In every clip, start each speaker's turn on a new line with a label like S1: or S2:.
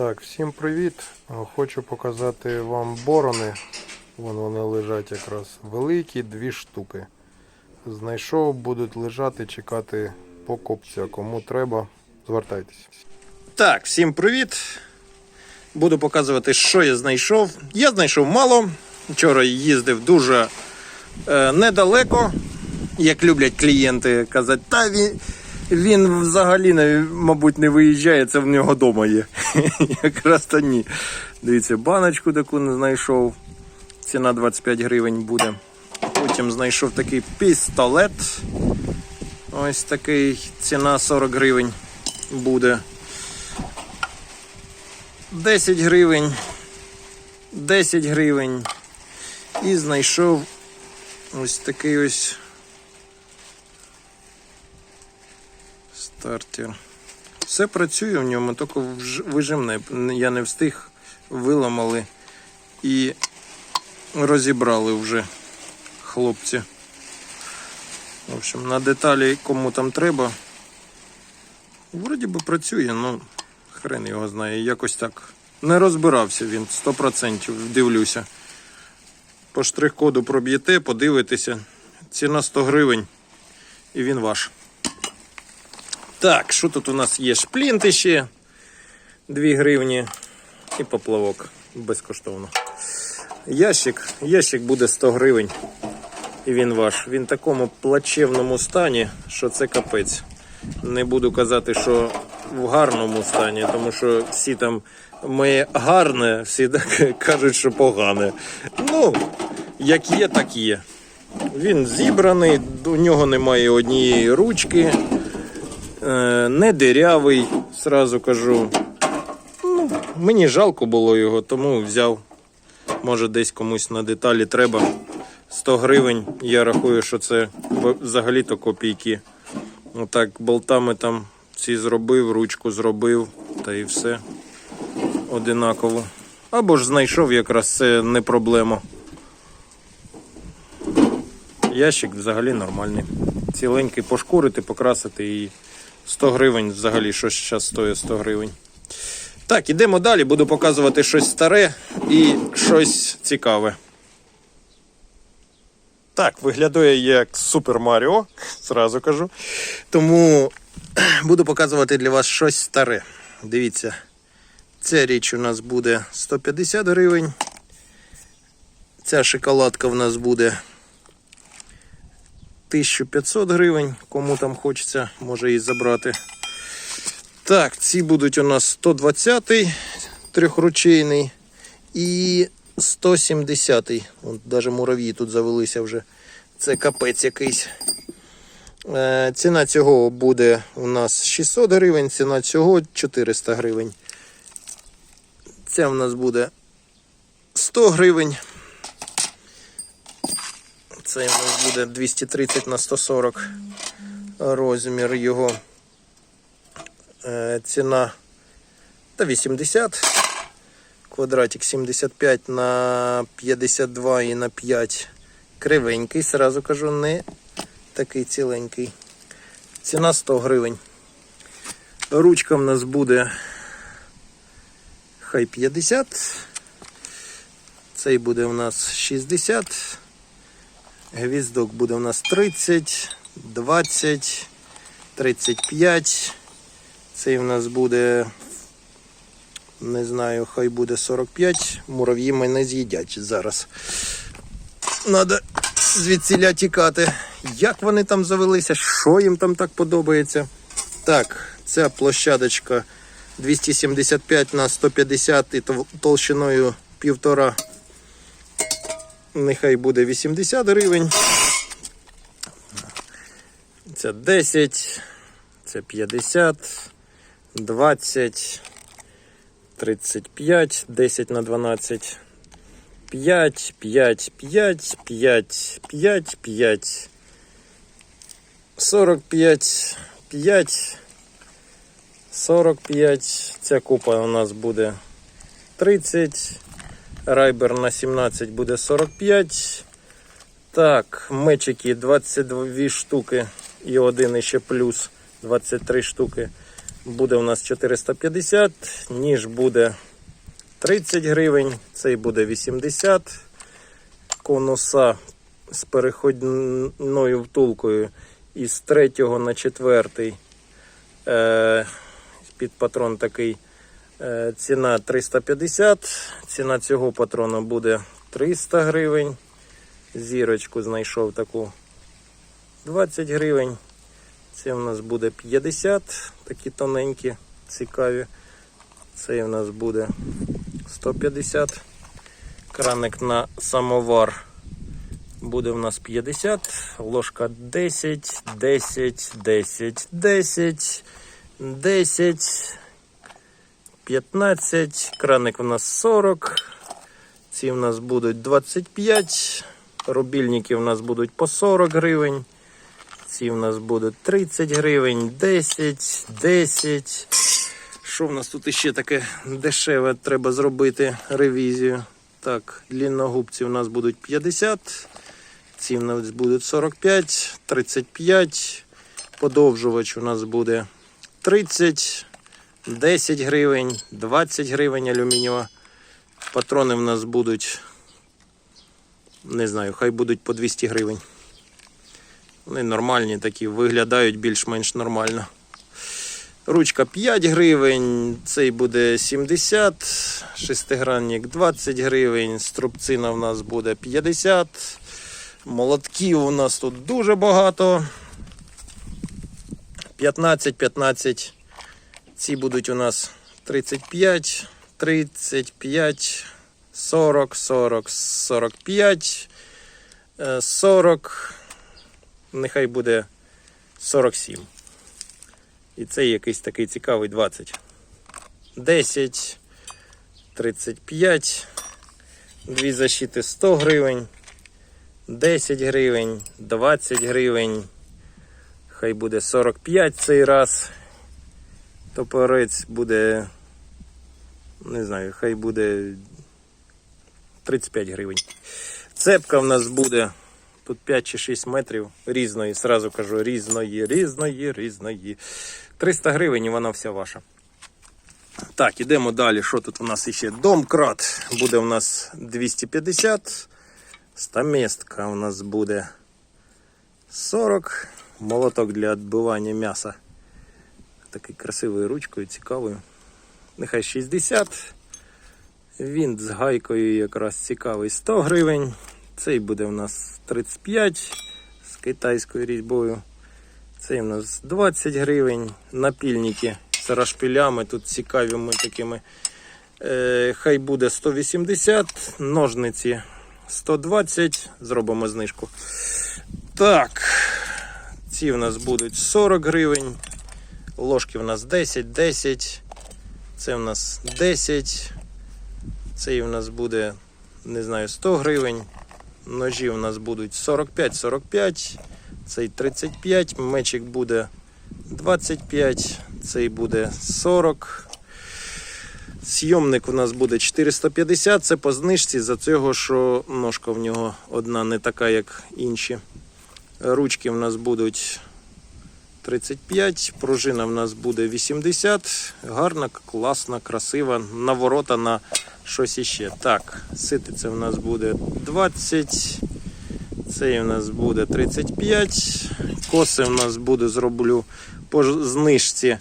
S1: Так, всім привіт. Хочу показати вам борони. Вон вони лежать якраз великі, дві штуки. Знайшов, будуть лежати, чекати покупця. Кому треба, звертайтеся.
S2: Так, всім привіт. Буду показувати, що я знайшов. Я знайшов мало. Вчора їздив дуже е, недалеко, як люблять клієнти казати, та він, він взагалі, мабуть, не виїжджає, це в нього вдома є. Якраз то ні. Дивіться, баночку таку знайшов. Ціна 25 гривень буде. Потім знайшов такий пістолет. Ось такий, ціна 40 гривень буде. 10 гривень, 10 гривень. І знайшов ось такий ось стартер. Все працює в ньому, тільки вижимне. Я не встиг, виламали і розібрали вже хлопці. В общем, на деталі кому там треба. Вроді би працює, ну хрен його знає. Якось так. Не розбирався він 100%, дивлюся. По штрих-коду проб'єте, подивитеся. Ціна 100 гривень. І він ваш. Так, що тут у нас є? Шплінти ще 2 гривні і поплавок безкоштовно. Ящик, ящик буде 100 гривень. І він ваш. Він в такому плачевному стані, що це капець. Не буду казати, що в гарному стані, тому що всі там моє гарне, всі так кажуть, що погане. Ну, як є, так є. Він зібраний, у нього немає однієї ручки, не дирявий, сразу кажу. Ну, мені жалко було його, тому взяв. Може, десь комусь на деталі треба. 100 гривень. Я рахую, що це взагалі-то копійки. Отак болтами там ці зробив, ручку зробив, та і все одинаково. Або ж знайшов якраз це не проблема. Ящик взагалі нормальний. Ціленький пошкурити, покрасити і 100 гривень взагалі щось зараз стоїть 100 гривень. Так, ідемо далі, буду показувати щось старе і щось цікаве. Так, виглядає як Супер Маріо, зразу кажу. Тому буду показувати для вас щось старе. Дивіться, ця річ у нас буде 150 гривень. Ця шоколадка в нас буде 1500 гривень. Кому там хочеться, може її забрати. Так, ці будуть у нас 120 трьохручейний і 170-й. Вон навіть мурав'ї тут завелися вже. Це капець якийсь. Е, ціна цього буде у нас 600 гривень, ціна цього 400 гривень. Ця в нас буде 100 гривень. Це у нас буде 230 на 140 розмір його. Е, ціна та 80 квадратик 75 на 52 і на 5 кривенький, сразу кажу, не такий ціленький. Ціна 100 гривень. Ручка в нас буде хай 50. Цей буде у нас 60. Гвіздок буде у нас 30, 20, 35. Цей у нас буде не знаю, хай буде 45. Мурав'ї мене з'їдять зараз. Надо звідсіля тікати. Як вони там завелися? Що їм там так подобається? Так, ця площадочка 275 на 150 і толщиною півтора. Нехай буде 80 гривень. Це 10, це 50, 20. 35, 10 на 12, 5, 5, 5, 5, 5, 5, 45, 5, 45. Ця купа у нас буде 30. Райбер на 17 буде 45. Так, мечики 22 штуки і один іще плюс 23 штуки буде у нас 450, ніж буде 30 гривень, цей буде 80. Конуса з переходною втулкою із 3 на 4 е, під патрон такий. Е, ціна 350, ціна цього патрона буде 300 гривень. Зірочку знайшов таку 20 гривень. Це в нас буде 50, такі тоненькі, цікаві. Це в нас буде 150. Краник на самовар буде в нас 50, ложка 10, 10, 10, 10, 10, 15, краник у нас 40. Ці в нас будуть 25. Рубільники в нас будуть по 40 гривень. Ці в нас будуть 30 гривень, 10, 10. Що в нас тут іще таке дешеве? Треба зробити ревізію. Так, длинногубці в нас будуть 50. Ці в нас будуть 45, 35. Подовжувач у нас буде 30, 10 гривень, 20 гривень алюмінієва. Патрони в нас будуть, не знаю, хай будуть по 200 гривень. Вони нормальні такі, виглядають більш-менш нормально. Ручка 5 гривень, цей буде 70, шестигранник 20 гривень, струбцина в нас буде 50. Молотків у нас тут дуже багато. 15, 15. Ці будуть у нас 35, 35, 40, 40, 45, е, 40. Нехай буде 47. І цей якийсь такий цікавий 20. 10, 35. Дві защити 100 гривень. 10 гривень, 20 гривень. Хай буде 45 цей раз. Топорець буде. Не знаю, хай буде 35 гривень. Цепка в нас буде тут 5 чи 6 метрів різної, сразу кажу, різної, різної, різної. 300 гривень і вона вся ваша. Так, ідемо далі. Що тут у нас іще? Домкрат буде у нас 250. Стаместка у нас буде 40. Молоток для відбивання м'яса. Такий красивою ручкою, цікавою. Нехай 60. Він з гайкою якраз цікавий 100 гривень. Цей буде у нас 35 з китайською різьбою. Цей у нас 20 гривень. Напільники з рашпілями. Тут цікавими такими. Е, хай буде 180. Ножниці 120. Зробимо знижку. Так. Ці в нас будуть 40 гривень. Ложки в нас 10, 10. Це в нас 10. Цей в нас буде, не знаю, 100 гривень. Ножі в нас будуть 45-45. Цей 35. Мечик буде 25. Цей буде 40. Сйомник у нас буде 450. Це по знижці за цього, що ножка в нього одна не така, як інші. Ручки в нас будуть 35, пружина в нас буде 80. Гарна, класна, красива. Наворота на щось іще. Так, ситиця в нас буде 20. Цей в нас буде 35. Коси в нас буде, зроблю по знижці.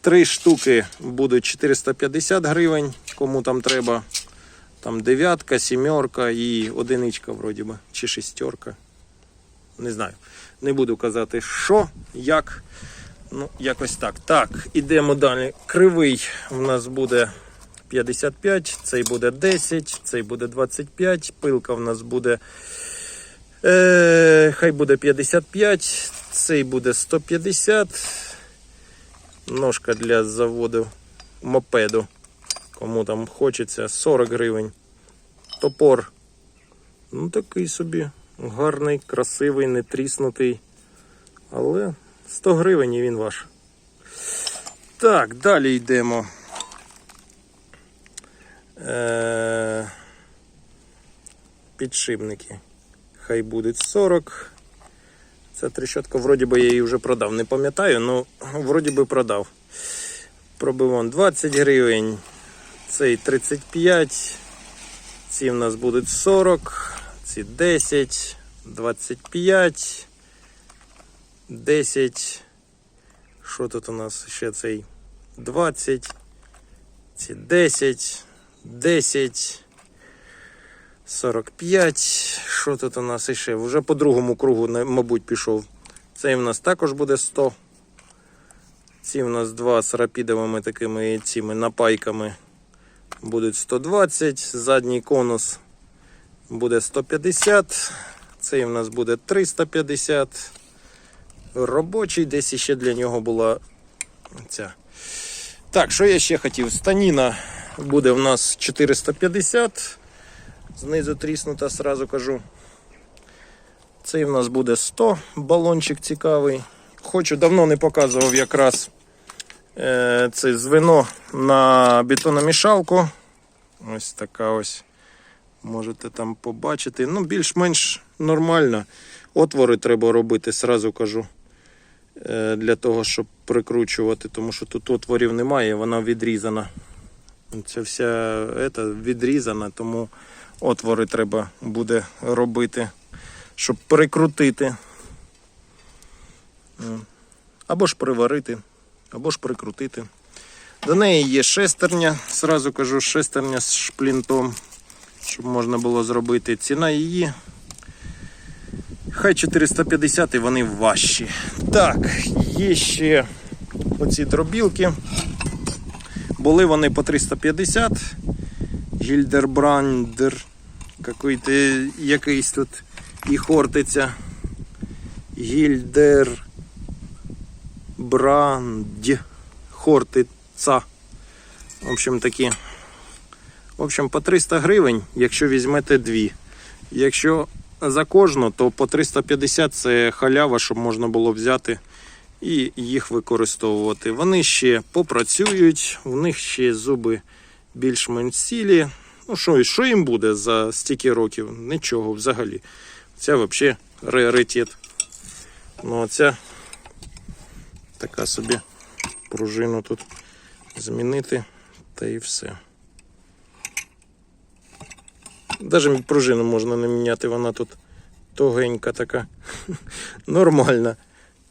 S2: Три штуки будуть 450 гривень. Кому там треба. Там дев'ятка, сімерка і одиничка, вроді би, чи шістерка. Не знаю. Не буду казати, що, як. Ну, якось так. Так, ідемо далі. Кривий в нас буде 55, цей буде 10, цей буде 25, пилка в нас буде. Е, хай буде 55, цей буде 150. Ножка для заводу мопеду. Кому там хочеться 40 гривень. Топор. Ну, такий собі гарний, красивий, не тріснутий. Але 100 гривень і він ваш. Так, далі йдемо. Е- підшипники. Хай будуть 40. Ця трещотка, вроді би, я її вже продав. Не пам'ятаю, але вроді би продав. Пробивон 20 гривень, цей 35, ці в нас будуть 40, ці 10, 25, 10. Що тут у нас ще цей 20, ці 10, 10, 45. Що тут у нас іще? Вже по другому кругу, мабуть, пішов. Цей в нас також буде 100. Ці в нас два з рапідовими такими цими напайками будуть 120. Задній конус буде 150. Цей в нас буде 350. Робочий, десь ще для нього була ця. Так, що я ще хотів? Станіна буде в нас 450. Знизу тріснута, сразу кажу. Цей в нас буде 100 балончик цікавий. Хочу, давно не показував якраз е, це звено на бетономішалку. Ось така ось. Можете там побачити. Ну, більш-менш нормально. Отвори треба робити, сразу кажу. Е, для того, щоб прикручувати, тому що тут отворів немає, вона відрізана. Це вся ета відрізана, тому отвори треба буде робити, щоб прикрутити. Або ж приварити, або ж прикрутити. До неї є шестерня, сразу кажу, шестерня з шплінтом, щоб можна було зробити. Ціна її. Хай 450 і вони важчі. Так, є ще оці дробілки. Були вони по 350. Гільдербрандер. Якийсь тут і хортиця. Гільдер. Бранд. Хортиця. В общем такі. В общем, по 300 гривень, якщо візьмете дві. Якщо за кожну, то по 350 це халява, щоб можна було взяти і їх використовувати. Вони ще попрацюють, в них ще зуби більш-менш цілі. Ну що, що їм буде за стільки років? Нічого взагалі. Це взагалі раритет. Ну, а ця така собі пружину тут змінити та і все. Навіть пружину можна не міняти, вона тут тугенька така. Нормальна.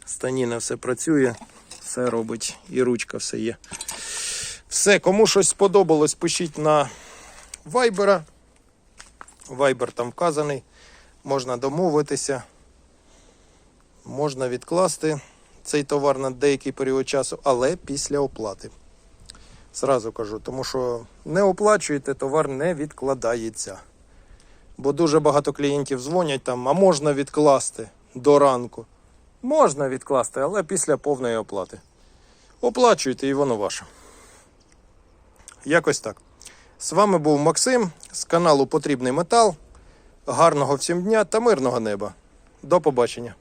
S2: Станіна все працює, все робить, і ручка все є. Все, кому щось сподобалось, пишіть на Viber. Viber там вказаний. Можна домовитися. Можна відкласти цей товар на деякий період часу, але після оплати. Зразу кажу, тому що не оплачуєте, товар не відкладається. Бо дуже багато клієнтів дзвонять там, а можна відкласти до ранку. Можна відкласти, але після повної оплати. Оплачуйте і воно ваше. Якось так. З вами був Максим з каналу Потрібний Метал. Гарного всім дня та мирного неба. До побачення.